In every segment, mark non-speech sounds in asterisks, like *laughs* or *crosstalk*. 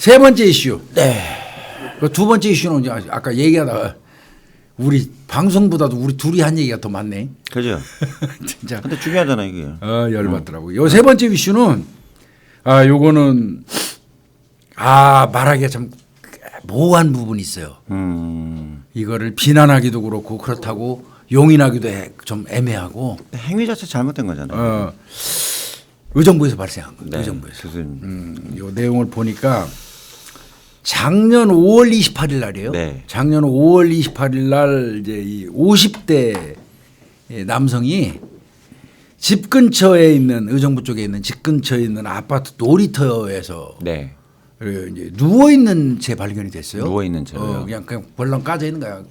세 번째 이슈. 네. 그 두 번째 이슈는 이제 아까 얘기하다가 우리 방송보다도 우리 둘이 한 얘기가 더 많네. 그죠. *laughs* 진짜. 근데 중요하잖아 이게. 아, 열받더라고. 요 세 번째 이슈는 아, 요거는 아, 말하기가 참 모호한 부분이 있어요. 음. 이거를 비난하기도 그렇고 그렇다고 용인하기도 해, 좀 애매하고 행위 자체 잘못된 거잖아요. 어, 의정부에서 발생한 거예요. 네. 의정부에서. 교수님. 음, 요 내용을 보니까 작년 5월 28일 날이에요. 네. 작년 5월 28일 날 이제 이 50대 남성이 집 근처에 있는 의정부 쪽에 있는 집 근처에 있는 아파트 놀이터에서 네. 그 이제 누워 있는 채 발견이 됐어요. 누워 있는 채로요? 어, 그냥 그냥 벌렁 까져 있는 거야.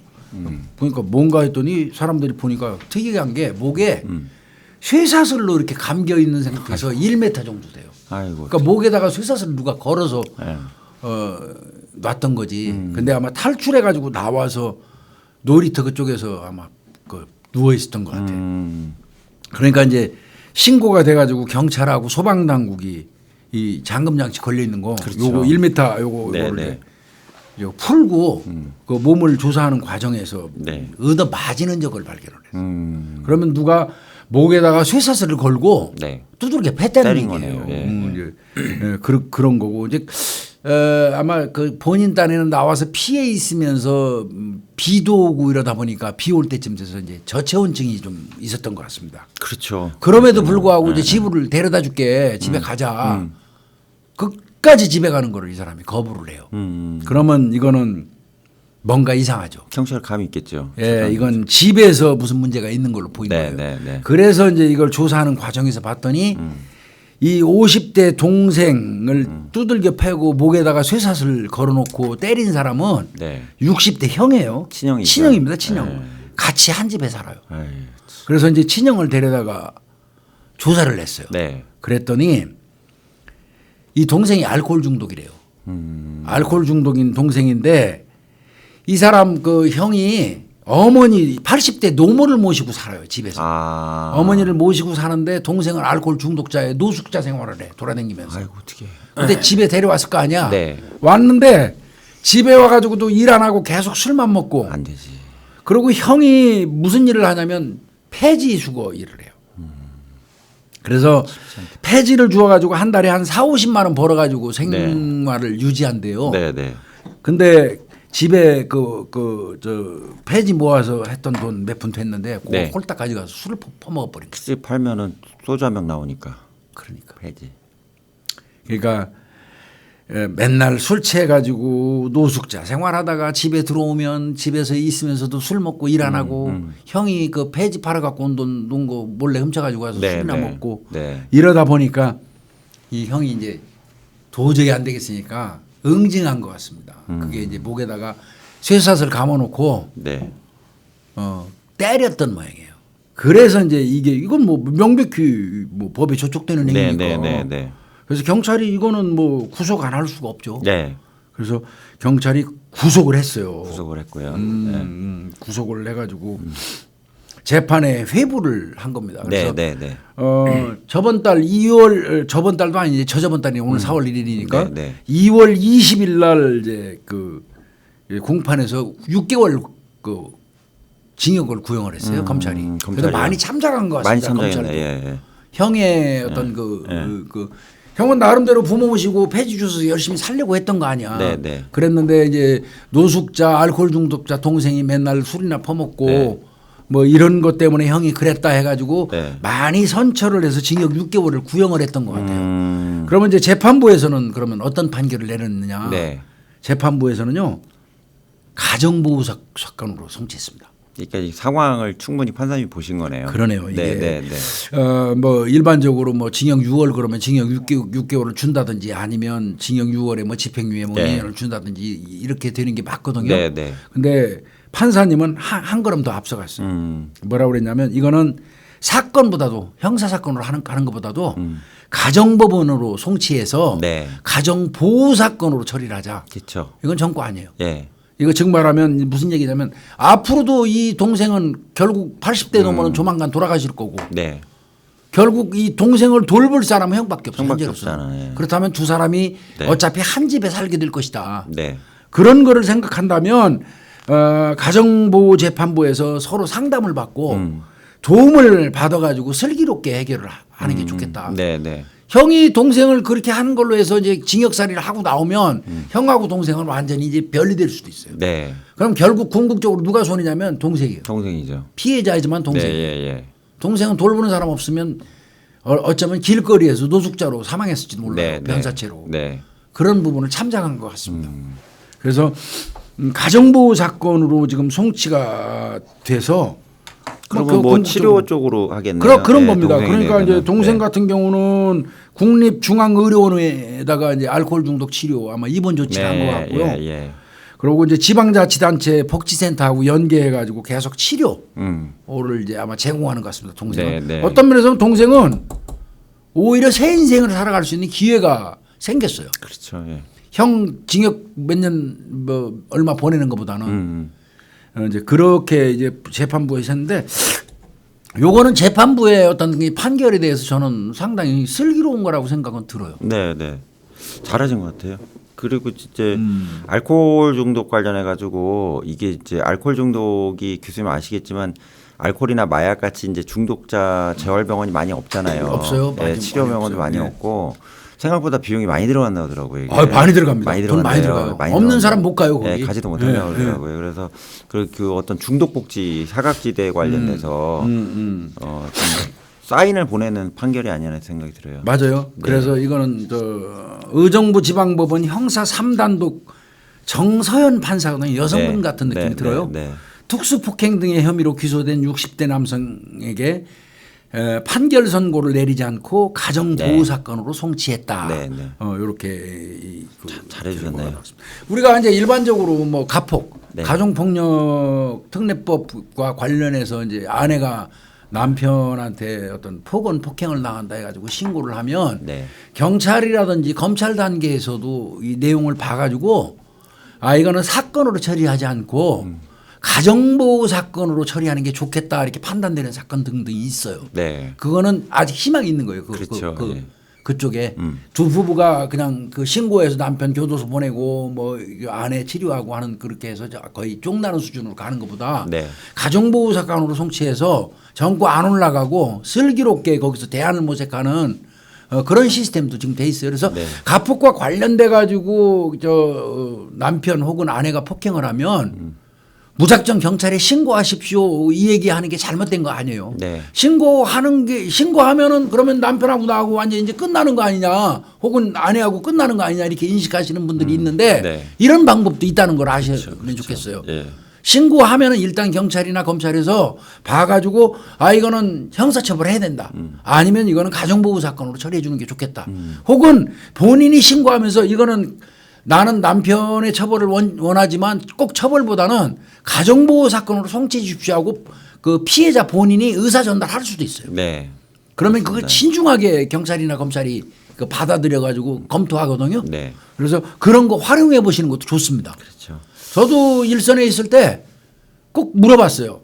보니까 뭔가 했더니 사람들이 보니까 특이한 게 목에 음. 쇠사슬로 이렇게 감겨 있는 상태에서 1m 정도 돼요. 아이고. 그러니까 목에다가 쇠사슬을 누가 걸어서 네. 어, 놨던 거지. 음. 근데 아마 탈출해 가지고 나와서 놀이터 그쪽에서 아마 그 누워 있었던 것 같아요. 음. 그러니까 이제 신고가 돼 가지고 경찰하고 소방 당국이 이 잠금 장치 걸려 있는 거 그렇죠. 요거 1m 요거 네, 요거를 네. 요 풀고 그 몸을 조사하는 과정에서 네. 얻어 맞이는 적을 발견을 했어요. 음. 그러면 누가 목에다가 쇠사슬을 걸고 네. 두들겨 팼다는 때린 얘기예요. 예. 음, 예, 그런 거고 이제 어, 아마 그 본인 딴에는 나와서 피해 있으면서 음, 비도 오고 이러다 보니까 비 올 때쯤 돼서 이제 저체온증이 좀 있었던 것 같습니다. 그렇죠. 그럼에도 불구하고 이제 집을 데려다 줄게 집에 가자. 끝까지 집에 가는 거를 이 사람이 거부를 해요. 음. 그러면 이거는 뭔가 이상하죠. 경찰 감이 있겠죠. 예, 이건 집에서 무슨 문제가 있는 걸로 보이는 네, 거예요. 네, 네. 그래서 이제 이걸 조사하는 과정에서 봤더니 이 50대 동생을 두들겨 패고 목에다가 쇠사슬 걸어놓고 때린 사람은 네. 60대 형이에요. 친형이죠. 친형입니다, 친형. 네. 같이 한 집에 살아요. 아이, 그래서 이제 친형을 데려다가 조사를 했어요. 네. 그랬더니 이 동생이 알코올 중독이래요. 음. 알코올 중독인 동생인데 이 사람 그 형이 어머니 80대 노모를 모시고 살아요 집에서. 아. 어머니를 모시고 사는데 동생은 알코올 중독자에 노숙자 생활을 해 돌아다니면서. 아이고 어떻게. 근데 집에 데려왔을 거 아니야. 네. 왔는데 집에 와가지고도 일 안 하고 계속 술만 먹고. 안 되지. 그리고 형이 무슨 일을 하냐면 폐지 수거 일을 해요. 그래서 폐지를 주어가지고 한 달에 한 4, 50만 원 벌어가지고 생활을 유지한대요. 네, 네. 근데 집에 그 그 저 폐지 모아서 했던 돈 몇 푼 됐는데 그거 네. 홀딱 가져가서 술을 퍼- 퍼먹어 버린 거예요. 집 팔면은 소주 한 병 나오니까. 그러니까. 폐지. 그러니까 에, 맨날 술 취해 가지고 노숙자 생활하다가 집에 들어오면 집에서 있으면서도 술 먹고 일 안 하고 음. 형이 그 폐지 팔아 갖고 온돈 놓은 거 몰래 훔쳐 가지고 와서 네, 술이나 네. 먹고 네. 이러다 보니까 이 형이 이제 도저히 안 되겠으니까 응징한 것 같습니다. 음. 그게 이제 목에다가 쇠사슬 감아놓고 네. 어, 때렸던 모양이에요. 그래서 이제 이게 이건 뭐 명백히 뭐 법에 저촉되는 네, 행위니까. 네, 네, 네. 그래서 경찰이 이거는 뭐 구속 안 할 수가 없죠. 네. 그래서 경찰이 구속을 했어요. 구속을 했고요. 음, 네. 음, 구속을 해가지고 재판에 회부를 한 겁니다. 그래서 네, 네, 네. 어, 저번 달 2월 어, 저번 달도 아니지 저저번 달이 오늘 4월 1일이니까 네, 네. 2월 20일 날 이제 그 공판에서 6개월 그 징역을 구형을 했어요 음, 검찰이. 그래서? 많이 참작한 것 많이 같습니다. 검찰도. 참작했네. 예, 예. 형의 어떤 그, 네. 그, 그 형은 나름대로 부모 모시고 폐지 주서 열심히 살려고 했던 거 아니야. 네, 네. 그랬는데 이제 노숙자, 알코올 중독자 동생이 맨날 술이나 퍼먹고 네. 뭐 이런 것 때문에 형이 그랬다 해가지고 네. 많이 선처를 해서 징역 6개월을 구형을 했던 것 같아요. 음. 그러면 이제 재판부에서는 그러면 어떤 판결을 내렸느냐? 네. 재판부에서는요 가정보호 사- 사건으로 송치했습니다. 그러니까 이 상황을 충분히 판사님이 보신 거네요. 그러네요. 네, 네, 네. 어, 뭐 일반적으로 뭐 징역 6월 그러면 징역 6개월, 6개월 을 준다든지 아니면 징역 6월에 뭐 집행유예 뭐 네. 2년을 준다든지 이렇게 되는 게 맞거든요. 네, 네. 근데 판사님은 한, 한 걸음 더 앞서갔어요. 음. 뭐라고 그랬냐면 이거는 사건보다도 형사 사건으로 하는 하는 것보다도 음. 가정법원으로 송치해서 네. 가정 보호 사건으로 처리를 하자. 그렇죠. 이건 정과 아니에요. 예. 이거 즉 말하면 무슨 얘기냐면 앞으로도 이 동생은 결국 80대 넘어는 조만간 돌아가실 거고 네. 결국 이 동생을 돌볼 사람은 형밖에 없어. 형밖에. 없잖아, 예. 그렇다면 두 사람이 네. 어차피 한 집에 살게 될 것이다. 네. 그런 거를 생각한다면 어, 가정보호재판부에서 서로 상담을 받고 음. 도움을 받아가지고 슬기롭게 해결을 하- 하는 게 좋겠다. 네, 네. 형이 동생을 그렇게 하는 걸로 해서 이제 징역살이를 하고 나오면 음. 형하고 동생은 완전히 이제 별리될 수도 있어요. 네. 그럼 결국 궁극적으로 누가 손이냐면 동생이에요. 동생이죠. 피해자이지만 동생. 네, 예, 예. 동생은 돌보는 사람 없으면 어- 어쩌면 길거리에서 노숙자로 사망했을지도 몰라요. 네, 네. 변사체로. 네. 그런 부분을 참작한 것 같습니다. 음. 그래서 음, 가정보호 사건으로 지금 송치가 돼서 그러면 그뭐 궁극적으로- 치료 쪽으로 하겠네요. 그런 그런 네, 겁니다. 그러니까 이제. 동생 네. 같은 경우는 국립중앙의료원에다가 이제 알코올 중독 치료 아마 입원 조치를 한것 같고요. 예, 예. 그리고 이제 지방자치단체 복지센터하고 연계해 가지고 계속 치료를 음. 이제 아마 제공하는 것 같습니다. 동생은 네, 네. 어떤 면에서는 동생은 오히려 새 인생을 살아갈 수 있는 기회가 생겼어요. 그렇죠. 예. 형 징역 몇 년 뭐 얼마 보내는 것보다는 음. 어, 이제 그렇게 이제 재판부에서 했는데 요거는 재판부의 어떤 이 판결에 대해서 저는 상당히 슬기로운 거라고 생각은 들어요. 네, 네. 잘하신 것 같아요. 그리고 진짜 음. 알코올 중독 관련해 가지고 이게 이제 알코올 중독이 교수님 아시겠지만 알코올이나 마약 같이 이제 중독자 재활 병원이 많이 없잖아요. 없어요. 네, 치료 병원도. 많이 네. 없고 생각보다 비용이 많이 들어간다고 하더라고요. 이게. 아, 많이 들어갑니다. 많이 돈 많이 들어간대요. 들어가요. 없는 사람 못 가요, 네, 거기. 가지도 못한다고 네, 그러더라고요. 그래서 그, 그 어떤 중독 복지 사각지대 관련돼서 음, 어, 좀 사인을 보내는 판결이 아니라는 생각이 들어요. 맞아요. 그래서 이거는 저 의정부 지방법원 형사 3단독 정서연 판사거든요. 여성분 네, 같은 느낌이 네, 들어요. 네, 네. 특수 폭행 등의 혐의로 기소된 60대 남성에게 에, 판결 선고를 내리지 않고 가정 보호 네. 사건으로 송치했다. 네, 네. 어, 이렇게 이, 그 잘해주셨네요. 우리가 이제 일반적으로 뭐 가폭, 네. 가정 폭력 특례법과 관련해서 이제 아내가 남편한테 어떤 폭언 폭행을 당한다 해가지고 신고를 하면 네. 경찰이라든지 검찰 단계에서도 이 내용을 봐가지고 아 이거는 사건으로 처리하지 않고 음. 가정보호 사건으로 처리하는 게 좋겠다 이렇게 판단되는 사건 등등이 있어요. 네. 그거는 아직 희망이 있는 거예요. 그, 그렇죠. 그, 예. 그쪽에 음. 두 부부가 그냥 그 신고해서 남편 교도소 보내고 뭐 아내 치료하고 하는 그렇게 해서 거의 쫑나는 수준으로 가는 것보다 네. 가정보호 사건으로 송치해서 정부 안 올라가고 슬기롭게 거기서 대안을 모색하는 어, 그런 시스템도 지금 돼 있어요. 그래서 네. 가폭과 관련돼 가지고 저 어, 남편 혹은 아내가 폭행을 하면 무작정 경찰에 신고하십시오 이 얘기하는 게 잘못된 거 아니에요. 네. 신고하는 게 신고하면은 그러면 남편하고 나하고 완전 이제 끝나는 거 아니냐 혹은 아내하고 끝나는 거 아니냐 이렇게 인식하시는 분들이 있는데 네. 이런 방법도 있다는 걸 아시면 좋겠어요. 예. 신고하면은 일단 경찰이나 검찰에서 봐가지고 아 이거는 형사처벌 해야 된다. 아니면 이거는 가정보호 사건으로 처리해 주는 게 좋겠다. 혹은 본인이 신고하면서 이거는 나는 남편의 처벌을 원, 원하지만 꼭 처벌보다는 가정보호 사건으로 송치해 주십시오 하고 그 피해자 본인이 의사 전달할 수도 있어요. 네. 그러면 그걸 신중하게 경찰이나 검찰이 그 받아들여 가지고 검토하거든요. 네. 그래서 그런 거 활용해 보시는 것도 좋습니다. 그렇죠. 저도 일선에 있을 때 꼭 물어봤어요.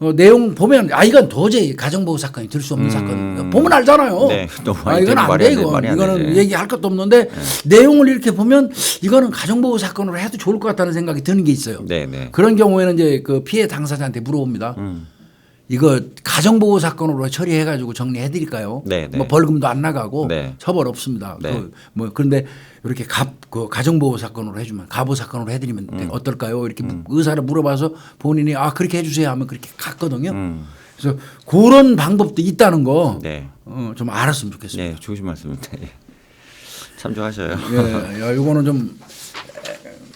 어, 내용 보면 아 이건 도저히 가정보호 사건이 될 수 없는 사건. 보면 알잖아요. 음. 네, 아 이건 안 돼 이건 이거는. 네. 얘기할 것도 없는데 내용을 이렇게 보면 이거는 가정보호 사건으로 해도 좋을 것 같다는 생각이 드는 게 있어요. 네, 네. 그런 경우에는 이제 그 피해 당사자한테 물어봅니다. 음. 이거 가정보호 사건으로 처리해 가지고 정리해 드릴까요? 네, 네. 뭐 벌금도 안 나가고 네. 처벌 없습니다. 네. 그, 뭐 그런데 이렇게 갑, 그 가정보호 사건으로 해주면 가보 사건으로 해드리면 음. 어떨까요? 이렇게 의사를 물어봐서 본인이 아 그렇게 해주세요 하면 그렇게 갔거든요. 음. 그래서 그런 방법도 있다는 거 네. 어, 좀 알았으면 좋겠습니다. 네, 좋으신 말씀입니다. 예. 참조하셔요. 예, 야, 이거는 좀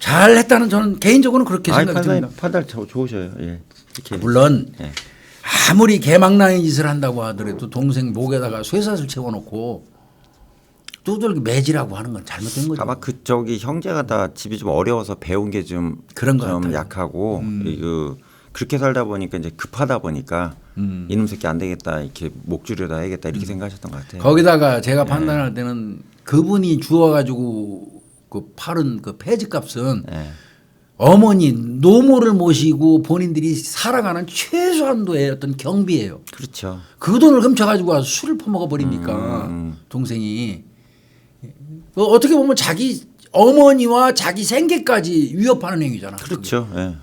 잘했다는 저는 개인적으로는 그렇게 생각이 듭니다. 판단 저- 좋으셔요. 예. 물론 예. 아무리 개망나는 짓을 한다고 하더라도 동생 목에다가 쇠사슬 채워놓고 두들기 매질하고 하는 건 잘못된 거죠. 아마 그쪽이 형제가 다 집이 좀 어려워서 배운 게 좀 그런 것좀 같아요. 음. 약하고 그 그렇게 살다 보니까 이제 급하다 보니까 음. 이놈 새끼 안 되겠다 이렇게 목 줄여다 해야겠다 이렇게 생각하셨던 것 같아요. 거기다가 네. 제가 판단할 때는 그분이 주워가지고 그 팔은 그 폐지값은 예. 어머니 노모를 모시고 본인들이 살아가는 최소한도의 어떤 경비예요. 그렇죠. 그 돈을 훔쳐가지고 와서 술을 퍼먹어 버리니까 음. 동생이 어, 어떻게 보면 자기 어머니와 자기 생계까지 위협하는 행위잖아. 그렇죠. 예.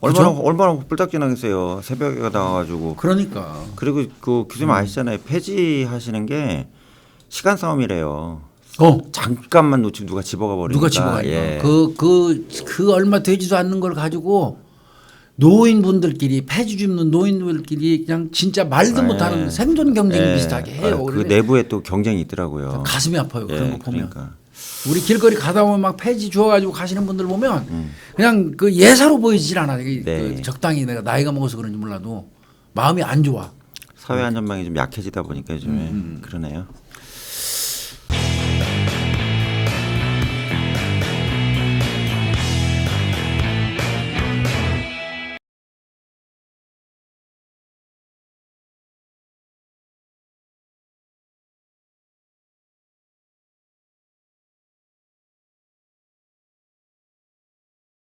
얼마나 얼마나 뿔딱지나겠어요. 새벽에 나와가지고 그러니까 그리고 그 교수님 아시잖아요. 폐지하시는 게 시간 싸움이래요. 어 잠깐만 놓치면 누가 집어가 버리니까. 누가 집어가니까 예. 그그 그 얼마 되지도 않는 걸 가지고 노인분들끼리 폐지 줍는 노인분들끼리 그냥 진짜 말도 예. 못하는 생존 경쟁 예. 비슷하게 해요. 아, 그 내부에 또 경쟁이 있더라고요. 가슴이 아파요. 그런 예, 거 보면. 그러니까. 우리 길거리 가다 보면 막 폐지 주워가지고 가시는 분들 보면 음. 그냥 그 예사로 보이질 않아. 이- 네. 그 적당히 내가 나이가 먹어서 그런지 몰라도 마음이 안 좋아. 사회 안전망이 좀 약해지다 보니까 요즘에 음, 그러네요.